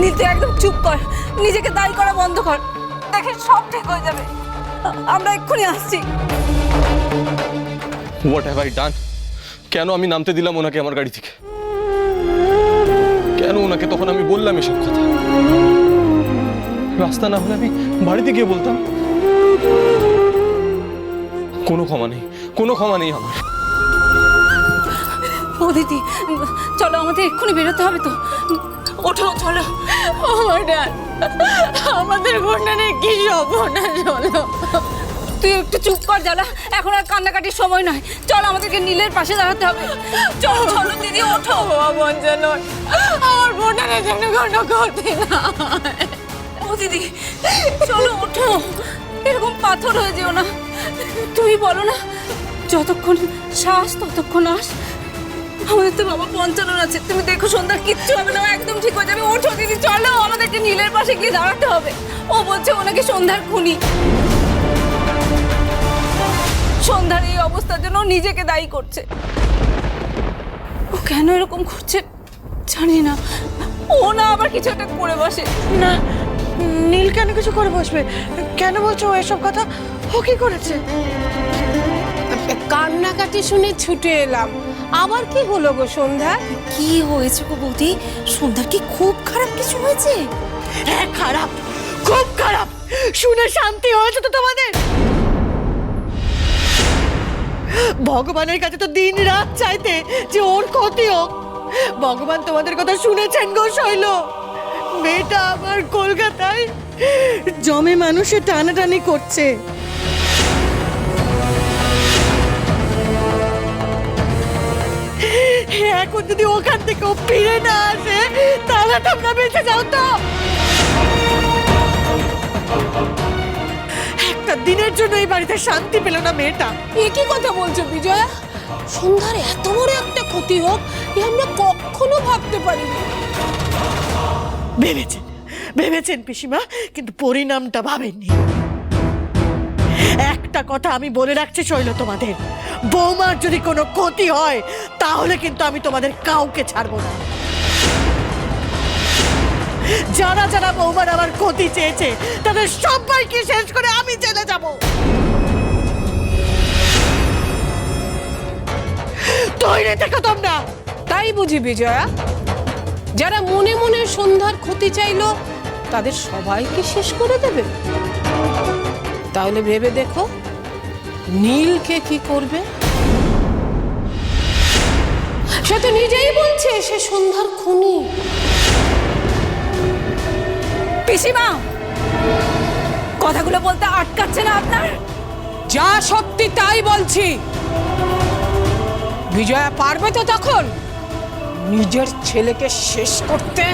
নীল তুই একদম চুপ কর। নিজেকে দায়ী করা বন্ধ কর। দেখে সব ঠিক হয়ে যাবে। আমরা এক্ষুনি আসছি। হোয়াট হ্যাভ আই ডান কেন আমি নামতে দিলাম ওনাকে আমার গাড়ি থেকে? কেন ওনাকে তখন আমি বললাম এসব কথা? রাস্তা না হলে আমি বাড়িতে গিয়ে বলতাম। কোনো ক্ষমা নেই কোনো ক্ষমা নেই আমার। ও দিদি চলো আমাদের এক্ষুনি বেরোতে হবে তো। ওঠো, চলো। ডান আমাদের বোনের কি সর্বনাশ হলো তুই একটু চুপ কর, জ্বালা। এখন আর কান্নাকাটির সময় নয়। চল, আমাদেরকে নীলের পাশে দাঁড়াতে হবে। চলো চলো, দিদি, ওঠো। বাবা বঞ্চনন আমার বোনের জন্য কোনো ক্ষতি না ও দিদি, চলো, ওঠো। এরকম পাথর হয়ে যেও না। তুমি বলো না, যতক্ষণ শ্বাস, ততক্ষণ আস। আমাদের তো বাবা পঞ্চানন আছে। তুমি দেখো সন্ধ্যা কিচ্ছু হবে না একদম ঠিক হয়ে যাবে। ওঠো দিদি চলো আমাদেরকে নীলের পাশে গিয়ে দাঁড়াতে হবে। ও বলছে ওনাকে সন্ধ্যার খুনি। সন্ধ্যার এই অবস্থার জন্য ও নিজেকে দায়ী করছে। ও কেন এরকম করছে? জানি না। ও না আবার কিছু একটা করে বসে। না নীল কেন কিছু করে বসবে? কেন বলছো ও এসব কথা? ও কি করেছে? কান্নাকাটি শুনে ছুটে এলাম। আবার কি হলো গো সন্ধ্যা? কি হয়েছে গো বৌদি? সন্ধ্যার কি খুব খারাপ কিছু হয়েছে? হ্যাঁ খারাপ খুব খারাপ। শুনে শান্তি হয়েছে তো তোমাদের? ভগবানের কাছে তো দিন রাত চাইতে যে ওর ক্ষতি হোক। ভগবান তোমাদের কথা শুনেছেন গো শৈল। মেয়েটা আমার কলকাতায় জমে মানুষে টানাটানি করছে। ওখান থেকে ও ফিরে না আসে তাহলে তোমরা বেঁচে যাও তো। একটা দিনের জন্য এই বাড়িতে শান্তি পেল না মেয়েটা। একই কথা বলছো বিজয়া? সন্ধ্যার এত বড় একটা ক্ষতি হোক এ আমরা কখনো ভাবতে পারিনি। ভেবেছেন ভেবেছেন পিসিমা কিন্তু পরিণামটা ভাবেননি। একটা কথা আমি বলে রাখছি শৈল তোমাদের। বৌমার যদি কোনো ক্ষতি হয়, তাহলে কিন্তু আমি তোমাদের কাউকে ছাড়বো না। যারা যারা বৌমার আমার ক্ষতি চেয়েছে, তাদের সবাইকে শেষ করে আমি জেলে যাব। তৈরি থেকো তোমরা। তাই বুঝি বিজয়া? যারা মনে মনে সন্ধ্যার ক্ষতি চাইলো, তাদের সবাইকে শেষ করে দেবে। তাহলে ভেবে দেখো নীলকে কি করবে? সে তো নিজেই বলছে সে সন্ধ্যার খুনি। পিসিমা কথাগুলো বলতে আটকাচ্ছে না আপনার? যা সত্যি তাই বলছি। বিজয়া পারবে তো তখন? নিজের ছেলেকে শেষ করতে?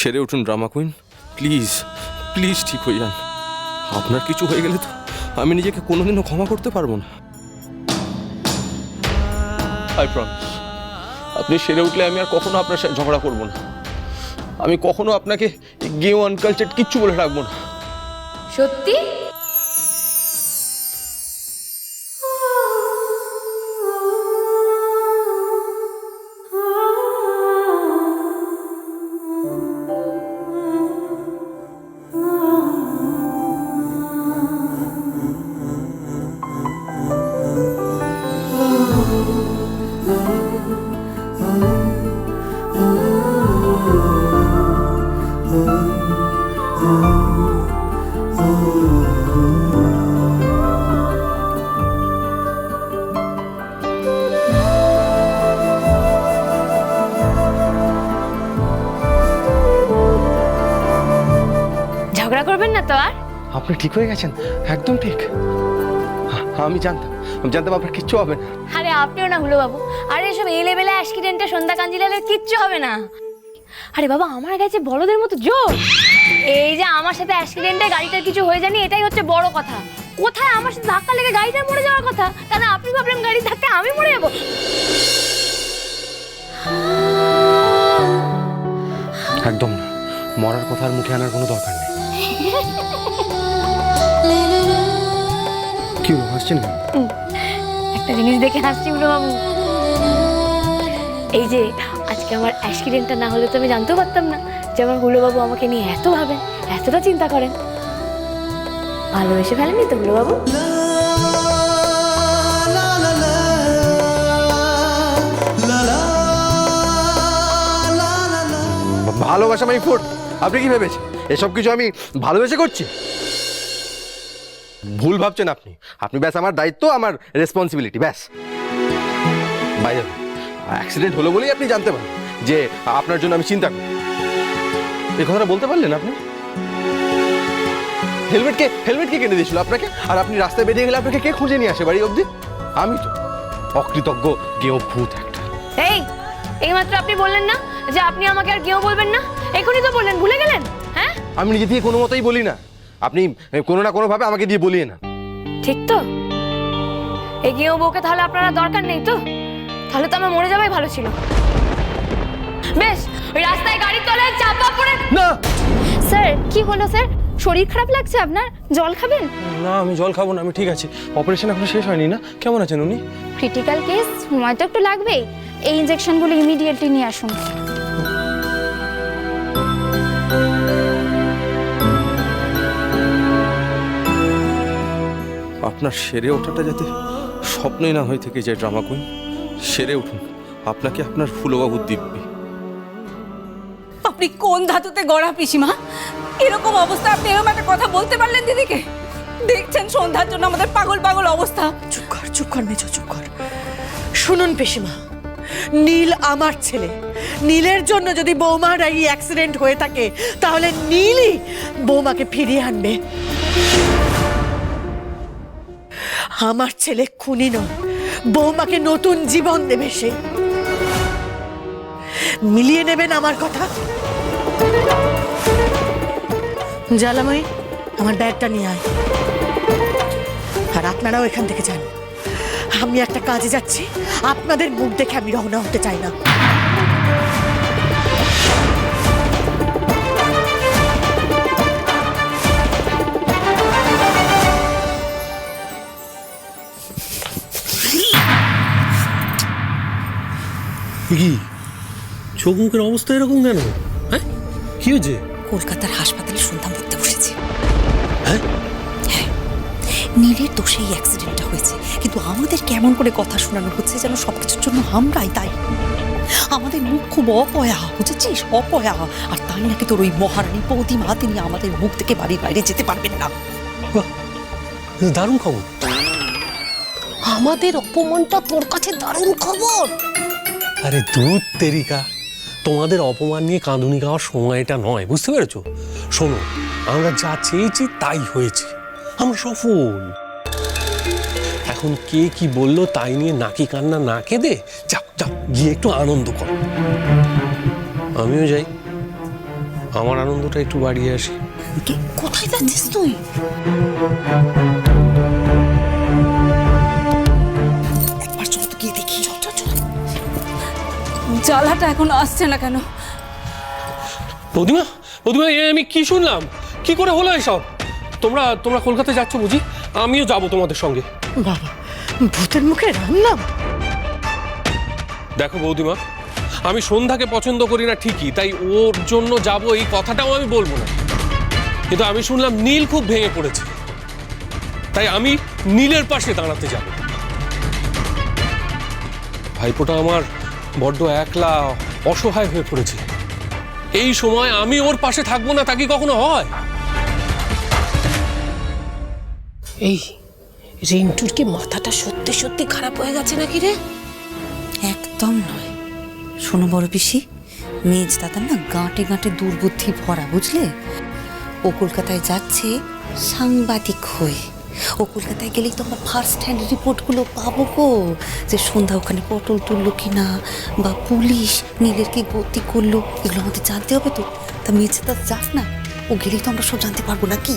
সেরে উঠুন ড্রামা কুইন। প্লিজ প্লিজ ঠিক হয়ে যান। আপনার কিছু হয়ে গেলে তো আমি নিজেকে কোনোদিনও ক্ষমা করতে পারব না। আই প্রমিস আপনি সেরে উঠলে আমি আর কখনো আপনার সাথে ঝগড়া করব না। আমি কখনো আপনাকে গেও আনকালচার কিচ্ছু বলে রাখব না। সত্যি? আপনি ঠিক হয়ে গেছেন? একদম ঠিক। আমি জানতাম। আমি জানতাম আপনার কিচ্ছু হবে না। আরে আপনিও না হলো বাবু আরে এসব এলেবেলে অ্যাক্সিডেন্টে সন্ধ্যা কাঞ্জিলালের কিচ্ছু হবে না। আরে বাবা আমার কাছে বড়দের মতো জোর। এই যে আমার সাথে অ্যাক্সিডেন্টে গাড়িটার কিছু হয়ে যায়নি এটাই হচ্ছে বড় কথা। কোথায় আমার সাথে ধাক্কা লেগে গাড়িটা মরে যাওয়ার কথা? তাহলে আপনি ভাবলেন গাড়ির ধাক্কা আমি মরে যাব? একদম না। মরার কথা আর মুখে আনার কোনো দরকার নেই। কি হলো? হাসছেন কেন? একটা জিনিস দেখে হাসছি উলো বাবু। এই যে আজকে আমার অ্যাক্সিডেন্টটা না হলে তো আমি জানতেও পারতাম না যে আমার হুলো বাবু আমাকে নিয়ে এত ভাবেন এতটা চিন্তা করেন। ভালোবেসে ফেলেনি তো হুলো বাবু? ভালোবাসা মাই ফুড আপনি কি ভেবেছেন? এসব কিছু আমি ভালোবেসে করছি? ভুল ভাবছেন আপনি। আপনি ব্যাস আমার দায়িত্ব, আমার রেসপন্সিবিলিটি ব্যাস। বাইরে অ্যাক্সিডেন্ট হলো বলেই আপনি জানতে পারেন যে আপনার জন্য আমি চিন্তা করি। এই কথাটা বলতে পারলেন আপনি? হেলমেটকে হেলমেটকে কিনে দিয়েছিল আপনাকে? আর আপনি রাস্তায় বেরিয়ে গেলে আপনাকে কে খুঁজে নিয়ে আসে বাড়ি অবধি? আমি তো। অকৃতজ্ঞ গেও ভূত একটা। এই, এইমাত্র আপনি বললেন না যে আপনি আমাকে আর কেউ বলবেন না? এখনই তো বললেন ভুলে গেলেন? হ্যাঁ? আমি নিজে দিয়ে কোনো মতেই বলি না। আপনি কোনো না কোনোভাবে আমাকে দিয়ে বলিয়ে না। ঠিক তো? এগিয়েও বউকে তাহলে আপনারা দরকার নেই তো? তাহলে তো আমার মরে যাওয়াই ভালো ছিল। বেশ ওই রাস্তায় গাড়ির তলায় চাপা পড়ে না! স্যার কি হলো স্যার? শরীর খারাপ লাগছে আপনার? জল খাবেন? না আমি জল খাব না আমি ঠিক আছি। অপারেশন এখনও শেষ হয়নি না? কেমন আছেন উনি? ক্রিটিক্যাল কেস সময় তো একটু লাগবেই। এই ইনজেকশনগুলো ইমিডিয়েটলি নিয়ে আসুন। আপনার সেরে ওঠাটা যাতে স্বপ্নই না হয়ে থেকে যায় ড্রামা কুইন সেরে উঠুন। আপনাকে আপনার ফুলবাবুর দিব্যি। আপনি কোন ধাতুতে গড়া পিসিমা? এরকম অবস্থা আপনি এরকম একটা কথা বলতে পারলেন দিদিকে? দেখছেন সন্ধ্যার জন্য আমাদের পাগল পাগল অবস্থা। চুপ কর চুপ কর মেজো চুপ কর। শুনুন পিসিমা নীল আমার ছেলে। নীলের জন্য যদি বৌমার এই অ্যাক্সিডেন্ট হয়ে থাকে তাহলে নীলই বৌমাকে ফিরিয়ে আনবে। আমার ছেলে খুনি নয়, বৌমাকে নতুন জীবন দেবে সে। মিলিয়ে নেবেন আমার কথা? জ্বালাময়ী, আমার ব্যাগটা নিয়ে আয়। আর আপনারাও এখান থেকে যান। আমি একটা কাজে যাচ্ছি। আপনাদের মুখ দেখে আমি রওনা হতে চাই না। চোখ অবস্থা এরকম কেন? হ্যাঁ? কি হয়েছে? কলকাতার হাসপাতালে সন্ধ্যা মরতে বসেছে। হ্যাঁ? নীলের দোষে এই অ্যাক্সিডেন্টটা হয়েছে। কিন্তু আমাদের কেমন করে কথা শোনানো হচ্ছে যেন সব কিছুর জন্য আমরাই তাই আমাদের মুখ খুব অপয়া বুঝেছিস? অপয়া। আর তাই নাকি তোর ওই মহারানী প্রতিমা তিনি আমাদের মুখ থেকে বাড়ির বাইরে যেতে পারবেন না। দারুণ খবর। আমাদের অপমানটা তোর কাছে দারুণ খবর। আরে দূর তেরিকা। তোমাদের অপমান নিয়ে কাঁদুনি গাওয়ার সময়টা নয়, বুঝতে পেরেছ? শোনো, আমরা যা চেয়েছি তাই হয়েছে। আমরা সফল। এখন কে কি বলল তাই নিয়ে নাকি কান্না না কেঁদে যাও যাও, গিয়ে একটু আনন্দ করো। আমিও যাই। আমার আনন্দটা একটু বাড়িয়ে আসি। কোথায় যাচ্ছিস তুই? জ্বালাটা এখন আসছে না কেন? প্রতিমা প্রতিমা এ আমি কি শুনলাম? কি করে হলো এসব? তোমরা তোমরা কলকাতায় যাচ্ছ বুঝি? আমিও যাব তোমাদের সঙ্গে। বাবা ভূতের মুখে রান্না? দেখো বৌদিমা আমি সন্ধ্যাকে পছন্দ করি না ঠিকই তাই ওর জন্য যাব এই কথাটাও আমি বলব না। কিন্তু আমি শুনলাম নীল খুব ভেঙে পড়েছে। তাই আমি নীলের পাশে দাঁড়াতে যাব। ভাইপোটা আমার বড্ড একলা অসহায় হয়ে পড়েছে। এই সময় আমি ওর পাশে থাকব না তা কি কখনো হয়? এই রিন্টুর কি মাথাটা সত্যি সত্যি খারাপ হয়ে গেছে নাকি রে? একদম নয়। শোনো বড় পিসি মেজ দাদা না গাঁটে গাঁটে দুর্বুদ্ধি ভরা বুঝলে? ও কলকাতায় যাচ্ছে সাংবাদিক হয়ে। ও কলকাতায় গেলেই তো আমরা ফার্স্ট হ্যান্ড রিপোর্টগুলো পাবো গো। যে সন্ধ্যা ওখানে পটল তুললো কি না বা পুলিশ নীলের কি গতি করল, এগুলো আমাদের জানতে হবে তো। তা মেঝে তা যাস না, ও গেলেই তো আমরা সব জানতে পারব না কি